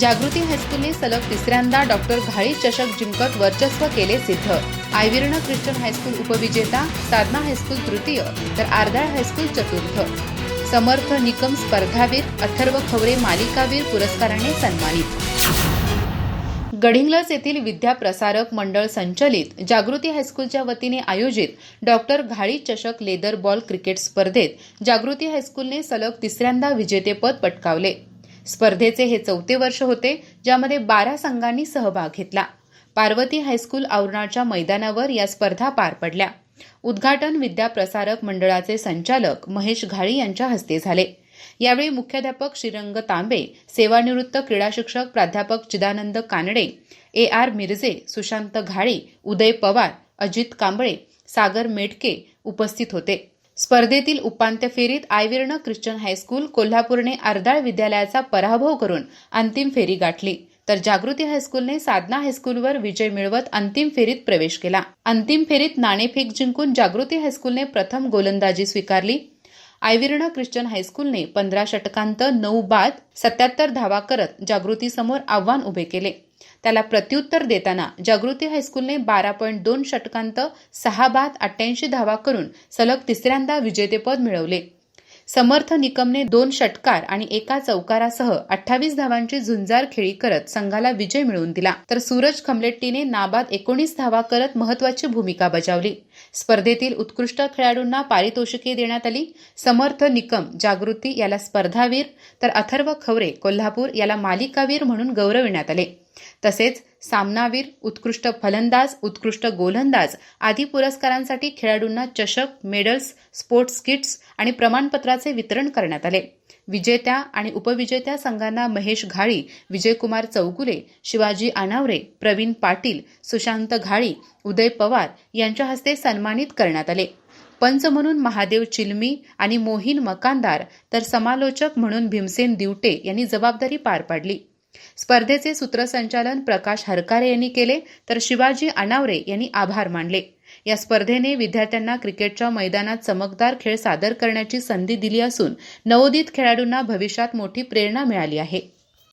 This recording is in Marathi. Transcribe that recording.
जागृती हायस्कूलने सलग तिसऱ्यांदा डॉक्टर घाळी चषक जिंकत वर्चस्व केले सिद्ध. आयविर्ण ख्रिश्चन हायस्कूल उपविजेता साधना हायस्कूल तृतीय तर आरदाळ हायस्कूल चतुर्थ. समर्थ निकम स्पर्धावीर अथर्व खवरे मालिकावीर पुरस्काराने सन्मानित. गडिंग्लज येथील विद्याप्रसारक मंडळ संचलित जागृती हायस्कूलच्या वतीने आयोजित डॉक्टर घाळी चषक लेदर बॉल क्रिकेट स्पर्धेत जागृती हायस्कूलने सलग तिसऱ्यांदा विजेतेपद पटकावले. स्पर्धेचे हे चौथे वर्ष होते ज्यामध्ये बारा संघांनी सहभाग घेतला. पार्वती हायस्कूल आवरणाच्या मैदानावर या स्पर्धा पार पडल्या. उद्घाटन विद्या प्रसारक मंडळाचे संचालक महेश घाळी यांच्या हस्ते झाले. यावेळी मुख्याध्यापक श्रीरंग तांबे सेवानिवृत्त क्रीडा शिक्षक प्राध्यापक चिदानंद कानडे ए आर मिरजे सुशांत घाळी उदय पवार अजित कांबळे सागर मेटके उपस्थित होते. स्पर्धेतील उपांत्य फेरीत आयविर्ण ख्रिश्चन हायस्कूल कोल्हापूरने अर्दाळ विद्यालयाचा पराभव करून अंतिम फेरी गाठली. तर जागृती हायस्कूलने साधना हायस्कूलवर विजय मिळवत अंतिम फेरीत प्रवेश केला. अंतिम फेरीत नाणेफेक जिंकून जागृती हायस्कूलने प्रथम गोलंदाजी स्वीकारली. आयविर्ण ख्रिश्चन हायस्कूलने पंधरा षटकांत नऊ बाद सत्याहत्तर धावा करत जागृतीसमोर आव्हान उभे केले. त्याला प्रत्युत्तर देताना जागृती हायस्कूलने बारा पॉईंट दोन षटकांत सहा बाद अठ्ठ्याऐंशी धावा करून सलग तिसऱ्यांदा विजेतेपद मिळवले. समर्थ निकमने दोन षटकार आणि एका चौकारासह अठ्ठावीस धावांची झुंजार खेळी करत संघाला विजय मिळवून दिला. तर सूरज खमलेट्टीने नाबाद एकोणीस धावा करत महत्वाची भूमिका बजावली. स्पर्धेतील उत्कृष्ट खेळाडूंना पारितोषिके देण्यात आली. समर्थ निकम जागृती याला स्पर्धावीर तर अथर्व खवरे कोल्हापूर याला मालिकावीर म्हणून गौरविण्यात आले. तसेच सामनावीर उत्कृष्ट फलंदाज उत्कृष्ट गोलंदाज आदी पुरस्कारांसाठी खेळाडूंना चषक मेडल्स स्पोर्ट्स किट्स आणि प्रमाणपत्राचे वितरण करण्यात आले. विजेत्या आणि उपविजेत्या संघांना महेश घाळी विजयकुमार चौगुले शिवाजी अनावरे प्रवीण पाटील सुशांत घाळी उदय पवार यांच्या हस्ते सन्मानित करण्यात आले. पंच म्हणून महादेव चिलमी आणि मोहिन मकानदार तर समालोचक म्हणून भीमसेन दिवटे यांनी जबाबदारी पार पाडली. स्पर्धेचे सूत्रसंचालन प्रकाश हरकारे यांनी केले तर शिवाजी अनावरे यांनी आभार मानले. या स्पर्धेने विद्यार्थ्यांना क्रिकेटच्या मैदानात चमकदार खेळ सादर करण्याची संधी दिली असून नवोदित खेळाडूंना भविष्यात मोठी प्रेरणा मिळाली आहे.